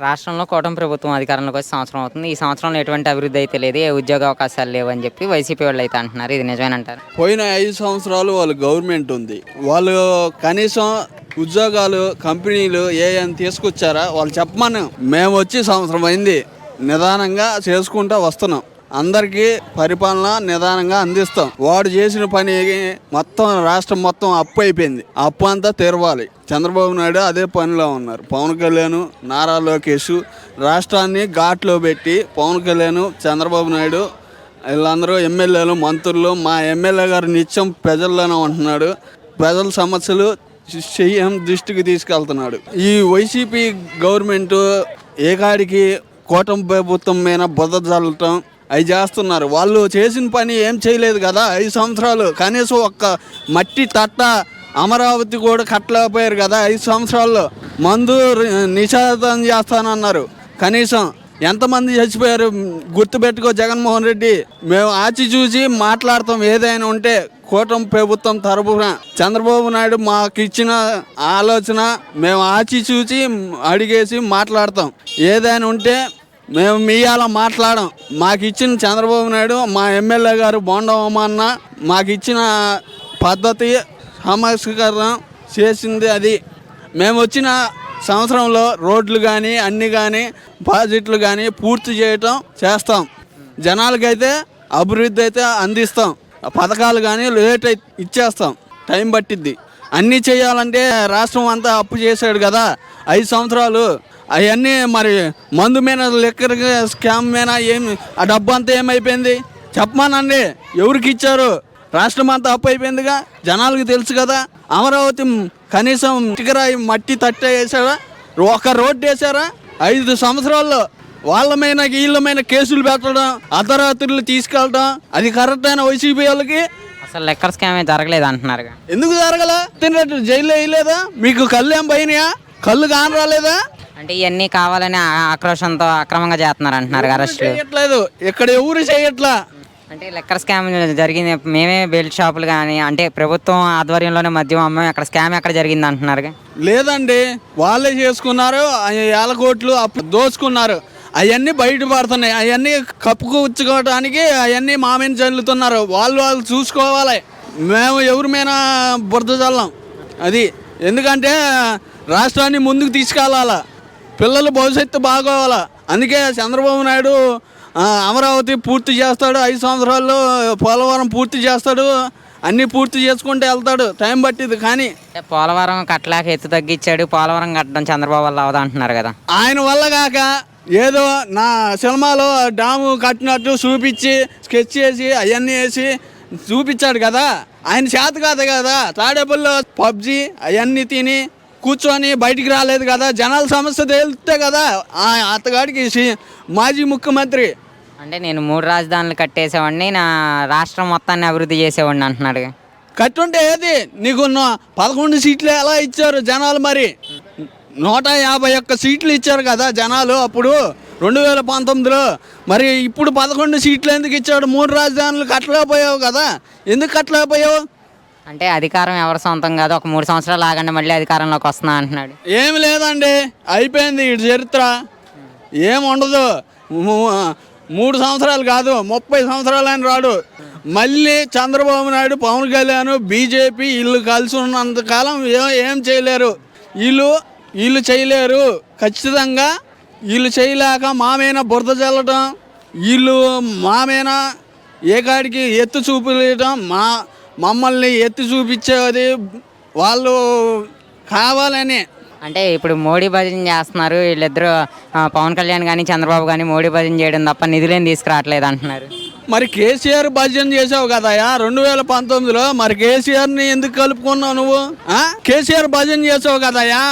రాష్ట్రంలో కూటమి ప్రభుత్వం అధికారంలోకి వచ్చి సంవత్సరం అవుతుంది. ఈ సంవత్సరంలో ఎటువంటి అభివృద్ధి అయితే లేదు. ఏ ఉద్యోగ అవకాశాలు లేవు అని చెప్పి వైసీపీ వాళ్ళు అయితే అంటున్నారు. ఇది నిజమేనంటారు? పోయిన ఐదు సంవత్సరాలు వాళ్ళు గవర్నమెంట్ ఉంది. వాళ్ళు కనీసం ఉద్యోగాలు కంపెనీలు ఏ అని తీసుకొచ్చారా? వాళ్ళు చెప్పమని. మేము వచ్చి సంవత్సరం అయింది. నిదానంగా చేసుకుంటూ వస్తున్నాం. అందరికీ పరిపాలన నిదానంగా అందిస్తాం. వాడు చేసిన పని మొత్తం రాష్ట్రం మొత్తం అప్పు అయిపోయింది. అప్పు అంతా తెరవాలి. చంద్రబాబు నాయుడు అదే పనిలో ఉన్నారు. పవన్ కళ్యాణ్ నారా లోకేష్ రాష్ట్రాన్ని ఘాట్లో పెట్టి పవన్ కళ్యాణ్ చంద్రబాబు నాయుడు వీళ్ళందరూ ఎమ్మెల్యేలు మంత్రులు మా ఎమ్మెల్యే గారు నిత్యం ప్రజల్లోనే ఉంటున్నాడు. ప్రజల సమస్యలు సీఎం దృష్టికి తీసుకెళ్తున్నాడు. ఈ వైసీపీ గవర్నమెంట్ ఏకాడికి కూటమి ప్రభుత్వం మీద బుద్ధ చల్లటం అవి చేస్తున్నారు. వాళ్ళు చేసిన పని ఏం చేయలేదు కదా? ఐదు సంవత్సరాలు. కనీసం ఒక్క మట్టి తట్ట అమరావతి కూడా కట్టలేకపోయారు కదా? ఐదు సంవత్సరాల్లో మందు నిషేధం చేస్తానన్నారు. కనీసం ఎంతమంది చచ్చిపోయారు గుర్తుపెట్టుకో జగన్మోహన్ రెడ్డి. మేము ఆచి చూసి మాట్లాడతాం ఏదైనా ఉంటే కూటమి ప్రభుత్వం తరపున. చంద్రబాబు నాయుడు మాకు ఇచ్చిన ఆలోచన మేము ఆచి చూసి అడిగేసి మాట్లాడతాం. ఏదైనా ఉంటే మేము మీ అలా మాట్లాడం. మాకు ఇచ్చిన చంద్రబాబు నాయుడు మా ఎమ్మెల్యే గారు బోండవమన్న మాకు ఇచ్చిన పద్ధతి సమస్కరణ చేసింది అది. మేము వచ్చిన సంవత్సరంలో రోడ్లు కానీ అన్ని కానీ ప్రాజెక్టులు కానీ పూర్తి చేయటం చేస్తాం. జనాలకైతే అభివృద్ధి అయితే అందిస్తాం. పథకాలు కానీ లేట్ ఇచ్చేస్తాం. టైం పట్టిద్ది. అన్నీ చేయాలంటే రాష్ట్రం అంతా అప్పు చేశాడు కదా. ఐదు సంవత్సరాలు అవన్నీ మరి మందు మీద లెక్కర్ స్కామ్ మీద ఏమి ఆ డబ్బు అంతా ఏమైపోయింది? చెప్పమానండి ఎవరికి ఇచ్చారు? రాష్ట్రం అంతా అప్పు అయిపోయిందిగా? జనాలకు తెలుసు కదా అమరావతి కనీసం ఇటుకరాయి మట్టి తట్ట వేసారా ఒక రోడ్డు వేసారా ఐదు సంవత్సరాల్లో వాళ్ళ మీద వీళ్ళ మీద కేసులు పెట్టడం అర్ధరాత్రులు తీసుకెళ్ళడం అది కరెక్ట్ అయిన వైసీపీ వాళ్ళకి? అసలు లెక్కర్ స్కామే జరగలేదు అంటున్నారుగా. ఎందుకు జరగల? తిన్నట్టు జైల్లో వేయలేదా? మీకు కళ్ళు ఏం పోయినాయా? కళ్ళు కాని రాలేదా అంటే ఇవన్నీ కావాలని ఆక్రోషంతో అక్రమంగా చేస్తున్నారు అంటున్నారు అరెస్టులు. చేయట్లేదు. ఇక్కడ ఎవరు చేయట్లా? అంటే లెక్కర్ స్కామ్ జరిగింది. మేమే బెల్ట్ షాపులు కానీ అంటే ప్రభుత్వం ఆధ్వర్యంలోనే మద్యం అమ్మాయి అక్కడ స్కామ్ ఎక్కడ జరిగింది అంటున్నారుగా లేదండి. వాళ్ళే చేసుకున్నారు. వేల కోట్లు అప్పు దోచుకున్నారు. అవన్నీ బయట పడుతున్నాయి అవన్నీ కప్పుకుచ్చుకోవడానికి అవన్నీ మామని చల్లుతున్నారు వాళ్ళు వాళ్ళు చూసుకోవాలి. మేము ఎవరి మీద బురద చల్లం? అది. ఎందుకంటే రాష్ట్రాన్ని ముందుకు తీసుకెళ్ళాలా? పిల్లల భవిష్యత్తు బాగోవాలా. అందుకే చంద్రబాబు నాయుడు అమరావతి పూర్తి చేస్తాడు ఐదు సంవత్సరాల్లో పోలవరం పూర్తి చేస్తాడు అన్నీ పూర్తి చేసుకుంటూ వెళ్తాడు. టైం పట్టింది కానీ పోలవరం కట్టలేక ఎత్తు తగ్గించాడు పోలవరం కట్టడం చంద్రబాబు వల్ల అవదా అంటున్నారు కదా. ఆయన వల్ల కాక ఏదో నా సినిమాలో డాము కట్టినట్టు చూపించి స్కెచ్ చేసి అవన్నీ వేసి చూపించాడు కదా. ఆయన చేత కాదు కదా. తాడేపల్లిలో పబ్జి అవన్నీ తిని కూర్చొని బయటికి రాలేదు కదా. జనాల సమస్య తేలితే కదా. ఆ అతగాడికి మాజీ ముఖ్యమంత్రి. అంటే నేను మూడు రాజధానులు కట్టేసేవాడిని నా రాష్ట్రం మొత్తాన్ని అభివృద్ధి చేసేవాడిని అంటున్నాడు. కట్టుంటే ఏది? నీకు పదకొండు సీట్లు ఎలా ఇచ్చారు జనాలు మరి? నూట యాభై ఒక్క సీట్లు ఇచ్చారు కదా జనాలు అప్పుడు రెండు వేల పంతొమ్మిదిలో. మరి ఇప్పుడు పదకొండు సీట్లు ఎందుకు ఇచ్చాడు? మూడు రాజధానులు కట్టలేకపోయావు కదా. ఎందుకు కట్టలేకపోయావు? అంటే అధికారం ఎవరి సొంతం కాదు. ఒక మూడు సంవత్సరాలు ఆగండి మళ్ళీ అధికారంలోకి వస్తున్నా అంటున్నాడు. ఏమి లేదండి. అయిపోయింది ఈ చరిత్ర. ఏం ఉండదు. మూడు సంవత్సరాలు కాదు ముప్పై సంవత్సరాలు అని రాడు. మళ్ళీ చంద్రబాబు నాయుడు పవన్ కళ్యాణ్ బీజేపీ వీళ్ళు కలిసి ఉన్నంత కాలం ఏం చేయలేరు. వీళ్ళు వీళ్ళు చేయలేరు. ఖచ్చితంగా వీళ్ళు చేయలేక మామైనా బురద చల్లటం వీళ్ళు మామైనా ఏ కాడికి ఎత్తు చూపించడం మా మమ్మల్ని ఎత్తి చూపించేది వాళ్ళు కావాలని. అంటే ఇప్పుడు మోడీ భజన చేస్తున్నారు వీళ్ళిద్దరూ పవన్ కళ్యాణ్ కానీ చంద్రబాబు కానీ మోడీ భజన చేయడం తప్ప నిధులేం తీసుకురావట్లేదు అంటున్నారు. మరి కేసీఆర్ భజన చేసావు కదయా రెండు వేల పంతొమ్మిదిలో. మరి కేసీఆర్ని ఎందుకు కలుపుకున్నావు నువ్వు? కేసీఆర్ భజన చేసావు కదయా